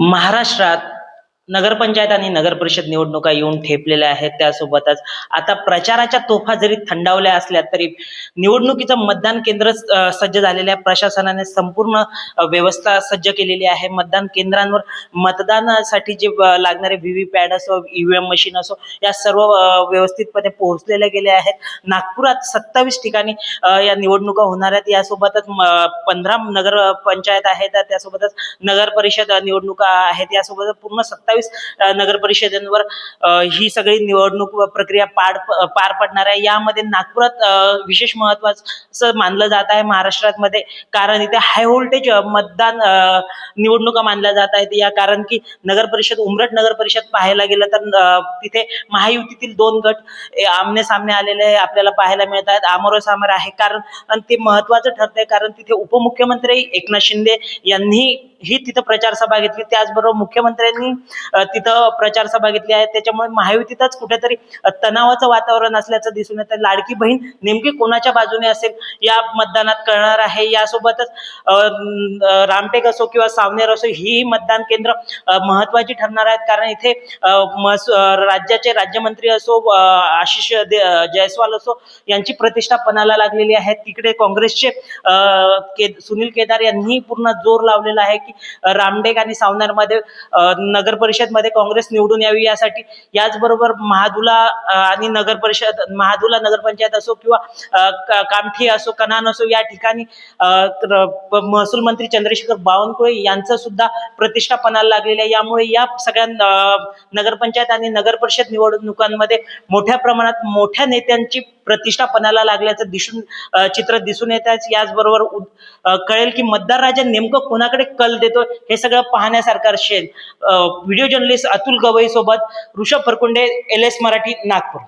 महाराष्ट्रात नगरपंचायत आणि नगर परिषद निवडणुका येऊन ठेपलेल्या आहेत. त्यासोबतच आता प्रचाराच्या तोफा जरी थंडावल्या असल्या तरी निवडणुकीचं मतदान केंद्र सज्ज झालेलं आहे प्रशासनाने संपूर्ण व्यवस्था सज्ज केलेली आहे. मतदान केंद्रांवर मतदानासाठी जे लागणारे व्ही व्ही पॅड असो ईव्हीएम मशीन असो या सर्व व्यवस्थितपणे पोहोचलेल्या गेले आहेत. नागपुरात सत्तावीस ठिकाणी या निवडणुका होणार आहेत. यासोबतच पंधरा नगर पंचायत आहेत. त्यासोबतच नगर परिषद निवडणुका आहेत. यासोबतच पूर्ण सत्तावीस नगर परिषदांवर ही सगळी निवडणूक प्रक्रिया पार पार पडणार आहे. यामध्ये नागपुरात विशेष महत्वाचं मानलं जात आहे महाराष्ट्रात मध्ये कारण इथे हाय व्होल्टेज मतदान निवडणुका मानल्या जात आहेत. या कारण की नगर परिषद उमरट नगर परिषद पाहायला गेलं तर तिथे महायुतीतील दोन गट आमने सामने आलेले आपल्याला पाहायला मिळत आहेत. आमोरासमोर आहे. कारण आणि ते महत्वाचं ठरतंय कारण तिथे उपमुख्यमंत्री एकनाथ शिंदे यांनी ही तिथं प्रचार सभा घेतली. त्याचबरोबर मुख्यमंत्र्यांनी तिथं प्रचार सभा घेतली आहे. त्याच्यामुळे महायुतीतच कुठेतरी तणावाचं वातावरण असल्याचं दिसून येतं. लाडकी बहीण नेमकी कोणाच्या बाजूने असेल या मतदानात कळणार आहे. यासोबतच रामटेक असो किंवा सावनेर असो ही मतदान केंद्र महत्वाची ठरणार आहेत. कारण इथे राज्याचे राज्यमंत्री असो आशिष दे- जयस्वाल असो यांची प्रतिष्ठा पणाला लागलेली आहे तिकडे काँग्रेसचे के सुनील केदार यांनी पूर्ण जोर लावलेला आहे की यासाठी रामडेग आणि सावनेरमध्ये मध्ये नगर परिषदमध्ये काँग्रेस निवडून यावी यासाठी. याचबरोबर महादुला आणि नगर परिषद महादुला नगरपंचायत असो किंवा कामठी असो कनान असो या ठिकाणी महसूल मंत्री चंद्रशेखर बावनकुळे यांचं सुद्धा प्रतिष्ठापणाला लागलेलं आहे. यामुळे या सगळ्या नगरपंचायत आणि नगर परिषद निवडणुकांमध्ये मोठ्या प्रमाणात मोठ्या नेत्यांची प्रतिष्ठापणाला लागल्याचं दिसून चित्र दिसून येत आहे. याचबरोबर कळेल की मतदार राजा नेमकं कोणाकडे कल देतो हे सगळं पाहण्यासारखं असेल व्हिडिओ जर्नलिस्ट अतुल गवई सोबत ऋषभ फरकुंडे एल एस मराठी नागपूर.